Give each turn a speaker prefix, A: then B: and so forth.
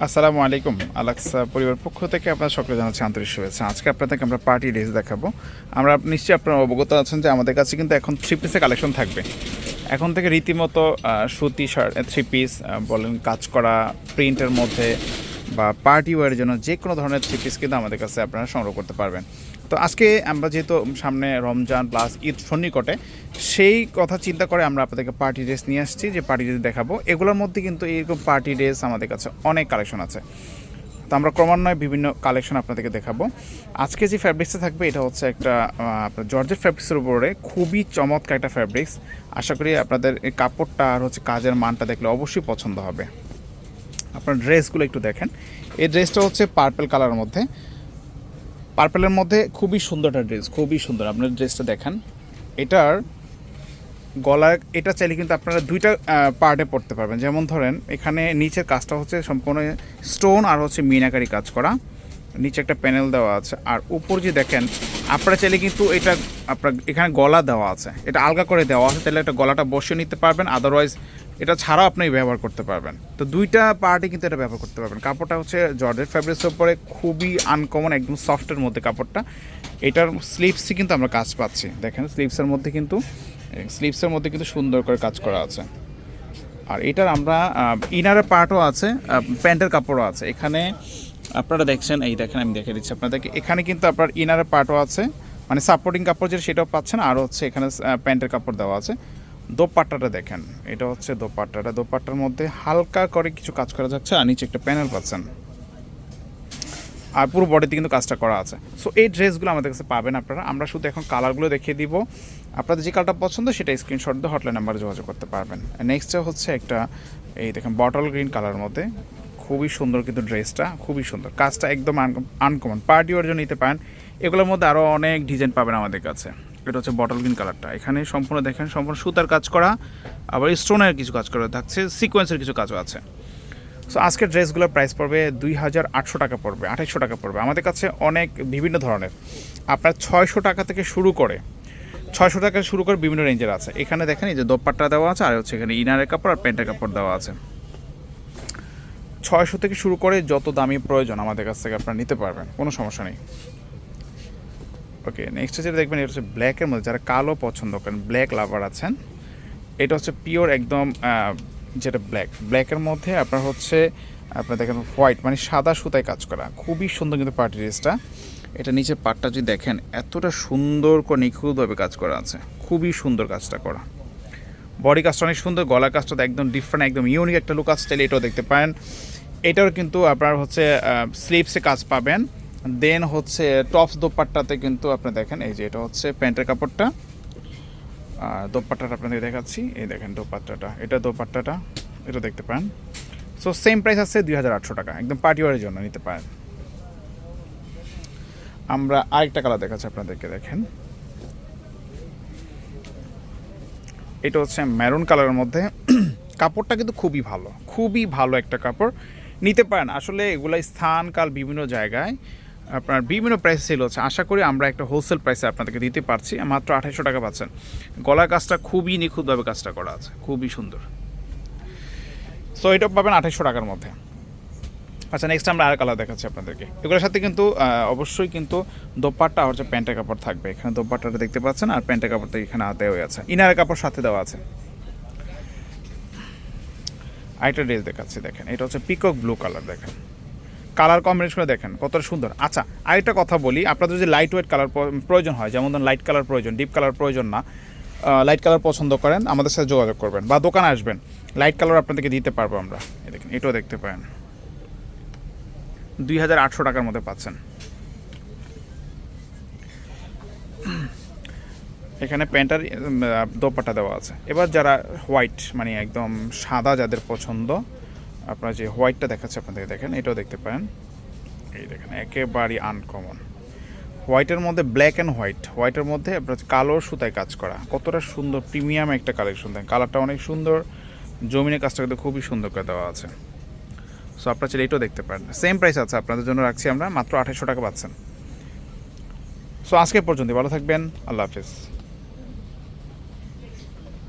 A: আসসালামু আলাইকুম, আলাক্সা পরিবার পক্ষ থেকে আপনার সকলে জানাচ্ছি আন্তরিক শুভেচ্ছা। আজকে আপনাদেরকে আমরা পার্টি ড্রেস দেখাবো। আমরা নিশ্চয়ই আপনারা অবগত আছেন যে আমাদের কাছে কিন্তু এখন থ্রি পিসের কালেকশন থাকবে। এখন থেকে রীতিমতো সুতি শার্ট থ্রি পিস বলেন কাজ করা প্রিন্টের মধ্যে বা পার্টি ওয়ারের জন্য যে কোনো ধরনের থ্রি পিস কিন্তু আমাদের কাছে আপনারা সংগ্রহ করতে পারবেন। তো আজকে আমরা যেহেতু সামনে রমজান প্লাস ঈদ সন্নিকটে, সেই কথা চিন্তা করে আমরা আপনাদেরকে পার্টি ড্রেস নিয়ে আসছি, যে পার্টি ড্রেস দেখাবো। এগুলোর মধ্যে কিন্তু এইরকম পার্টি ড্রেস আমাদের কাছে অনেক কালেকশন আছে। তো আমরা ক্রমান্বয়ে বিভিন্ন কালেকশন আপনাদেরকে দেখাবো। আজকে যে ফ্যাব্রিক্সটা থাকবে, এটা হচ্ছে একটা আপনার জর্জেট ফ্যাব্রিক্সের উপরে খুবই চমৎকার একটা ফ্যাব্রিক্স আশা করি আপনাদের এই কাপড়টা আর হচ্ছে কাজের মানটা দেখলে অবশ্যই পছন্দ হবে। আপনার ড্রেসগুলো একটু দেখেন। এই ড্রেসটা হচ্ছে পার্পেল কালারের মধ্যে। পার্পেলের মধ্যে খুবই সুন্দর একটা ড্রেস, খুবই সুন্দর। আপনার ড্রেসটা দেখেন। এটার গলা এটা চাইলে কিন্তু আপনারা দুইটা পার্টে পড়তে পারবেন। যেমন ধরেন, এখানে নিচের কাজটা হচ্ছে সম্পূর্ণ স্টোন আর হচ্ছে মিনাকারি কাজ করা। নিচে একটা প্যানেল দেওয়া আছে। আর উপর যে দেখেন, আপনারা চাইলে কিন্তু এটা আপনার, এখানে গলা দেওয়া আছে। এটা আলগা করে দেওয়া আছে। তাহলে একটা গলাটা বসিয়ে নিতে পারবেন। আদারওয়াইজ এটা আপনি ব্যবহার করতে পারবেন। তো দুইটা পার্টে কিন্তু এটা ব্যবহার করতে পারবেন। কাপড়টা হচ্ছে জর্জেট ফ্যাব্রিক্সের উপরে খুবই আনকমন একদম সফটের মধ্যে কাপড়টা। এটার স্লিপসই কিন্তু আমরা কাজ পাচ্ছি। দেখেন স্লিপসের মধ্যে কিন্তু স্লিপসের মধ্যে কিন্তু সুন্দর করে কাজ করা আছে। আর এটার আমরা ইনারের পার্টও আছে প্যান্টের কাপড়ও আছে। এখানে আপনারা দেখছেন, এই দেখেন, আমি দেখে দিচ্ছি আপনাদেরকে। এখানে কিন্তু আপনার ইনারের পার্টও আছে। মানে সাপোর্টিং কাপড় যেটা, সেটাও পাচ্ছেন। আর হচ্ছে এখানে প্যান্টের কাপড় দেওয়া আছে। দোপাট্টাটা দেখেন। এটা হচ্ছে দোপাট্টাটা। দোপাট্টার মধ্যে হালকা করে কিছু কাজ করা যাচ্ছে আর নিচে একটা প্যানেল পাচ্ছেন। আর পুরো বডিতে কিন্তু কাজটা করা আছে। সো এই ড্রেসগুলো আমাদের কাছে পাবেন আপনারা। আমরা শুধু এখন কালারগুলো দেখিয়ে দিব। আপনাদের যে কালারটা পছন্দ, সেটা স্ক্রিনশট দিয়ে হটলাইন নাম্বারে যোগাযোগ করতে পারবেন। নেক্সটটা হচ্ছে একটা, এই দেখেন বটল গ্রিন কালার মধ্যে। খুবই সুন্দর কিন্তু ড্রেসটা খুবই সুন্দর। কাজটা একদম আনকমন পার্টি ওয়ার জন্য নিতে পারেন। এগুলোর মধ্যে আরও অনেক ডিজাইন পাবেন আমাদের কাছে। এটা হচ্ছে বটল গ্রিন কালারটা এখানে সম্পূর্ণ দেখেন, সম্পূর্ণ সুতার কাজ করা, আবার স্টোনের কিছু কাজ করা থাকছে সিকোয়েন্সের কিছু কাজও আছে। সো আজকের ড্রেসগুলোর প্রাইস পড়বে দুই হাজার আটশো টাকা পড়বে, আঠাইশশো টাকা পড়বে। আমাদের কাছে অনেক বিভিন্ন ধরনের। আপনার ছয়শো টাকা থেকে শুরু করে, ছয়শো টাকা শুরু করে বিভিন্ন রেঞ্জের আছে। এখানে দেখেন, এই যে দোপাট্টা দেওয়া আছে, আর হচ্ছে এখানে ইনারের কাপড় আর প্যান্টের কাপড় দেওয়া আছে। ছয়শো থেকে শুরু করে যত দামি প্রয়োজন আমাদের কাছ থেকে আপনারা নিতে পারবেন, কোনো সমস্যা নেই। ওকে নেক্সট যেটা দেখবেন, এটা হচ্ছে ব্ল্যাকের মধ্যে যারা কালো পছন্দ করেন ব্ল্যাক লাভার আছেন, এটা হচ্ছে পিওর একদম যেটা ব্ল্যাক ব্ল্যাকের মধ্যে আপনার হচ্ছে, আপনার দেখেন হোয়াইট মানে সাদা সুতায় কাজ করা, খুবই সুন্দর কিন্তু পার্টি ড্রেসটা এটা নিচের পাটটা যদি দেখেন, এতটা সুন্দর করে নিখুঁতভাবে কাজ করা আছে, খুবই সুন্দর কাজটা করা। বডি কাজটা অনেক সুন্দর, গলা কাজটা একদম ডিফারেন্ট একদম ইউনিক একটা লুক চাইলে এটাও দেখতে পারেন। এটাও কিন্তু আপনার হচ্ছে স্লিপসে কাজ পাবেন। দেন হচ্ছে টপস দোপাট্টাতে কিন্তু আপনি দেখেন, এই যে এটা হচ্ছে প্যান্টের কাপড়টা। আর দোপাট্টাটা আপনাদের দেখাচ্ছি, এই দেখেন দোপাট্টাটা, এটা দোপাট্টাটা, এটা দেখতে পারেন সো সেম প্রাইস আছে দুই হাজার আটশো টাকা, একদম পার্টি ওয়ারের জন্য নিতে পারেন। আমরা আরেকটা কালার দেখাচ্ছি আপনাদেরকে, দেখেন। এটা হচ্ছে মেরুন কালারের মধ্যে। কাপড়টা কিন্তু খুবই ভালো খুবই ভালো একটা কাপড়। নিতে পারেন, আসলে এগুলো স্থান কাল বিভিন্ন জায়গায়। আপনার বিভিন্ন প্রাইস সেল হচ্ছে। আশা করি আমরা একটা হোলসেল প্রাইসে আপনাদেরকে দিতে পারছি। মাত্র আঠাইশশো টাকা পাচ্ছেন। গলার কাজটা খুবই নিখুঁতভাবে কাজটা করা আছে। খুবই সুন্দর। সো এটা পাবেন আঠাইশশো টাকার মধ্যে। আচ্ছা নেক্সট আমরা আর কালার দেখাচ্ছি আপনাদেরকে। এগুলোর সাথে কিন্তু অবশ্যই কিন্তু দোপাট্টা আর হচ্ছে প্যান্টের কাপড় থাকবে। এখানে দোপাট্টাটা দেখতে পাচ্ছেন আর প্যান্টের কাপড়টা এখানে দেওয়া আছে। ইনারের কাপড় সাথে দেওয়া আছে। আরেকটা ড্রেস দেখাচ্ছি, দেখেন। এটা হচ্ছে পিকক ব্লু কালার দেখেন। কালার কম্বিনেশনে দেখেন, কতটা সুন্দর। আচ্ছা আরেকটা কথা বলি, আপনাদের যদি লাইট ওয়েট কালার প্রয়োজন হয়, যেমন ধরুন লাইট কালার প্রয়োজন ডিপ কালার প্রয়োজন না লাইট কালার পছন্দ করেন, আমাদের সাথে যোগাযোগ করবেন বা দোকানে আসবেন লাইট কালার আপনাদেরকে দিতে পারব আমরা। দেখেন, এটাও দেখতে পারেন। দুই হাজার আটশো টাকার মধ্যে পাচ্ছেন। এখানে প্যান্টার দোপাটা দেওয়া আছে। এবার যারা হোয়াইট মানে একদম সাদা যাদের পছন্দ আপনারা যে হোয়াইটটা দেখাচ্ছে আপনাদের দেখেন, এটাও দেখতে পারেন। এই দেখেন, একেবারেই আনকমন হোয়াইটের মধ্যে ব্ল্যাক অ্যান্ড হোয়াইট হোয়াইটের মধ্যে আপনার কালো সুতায় কাজ করা। কতটা সুন্দর প্রিমিয়াম একটা কালেকশন দেন কালারটা অনেক সুন্দর, জমিনের কাজটা কিন্তু খুবই সুন্দর করে দেওয়া আছে। সো আপনারা চাইলে এটাও দেখতে পারেন। সেম প্রাইস আছে, আপনাদের জন্য রাখছি আমরা, মাত্র আঠাশশো টাকা পাচ্ছেন। সো আজকে পর্যন্ত ভালো থাকবেন, আল্লাহ হাফিজ।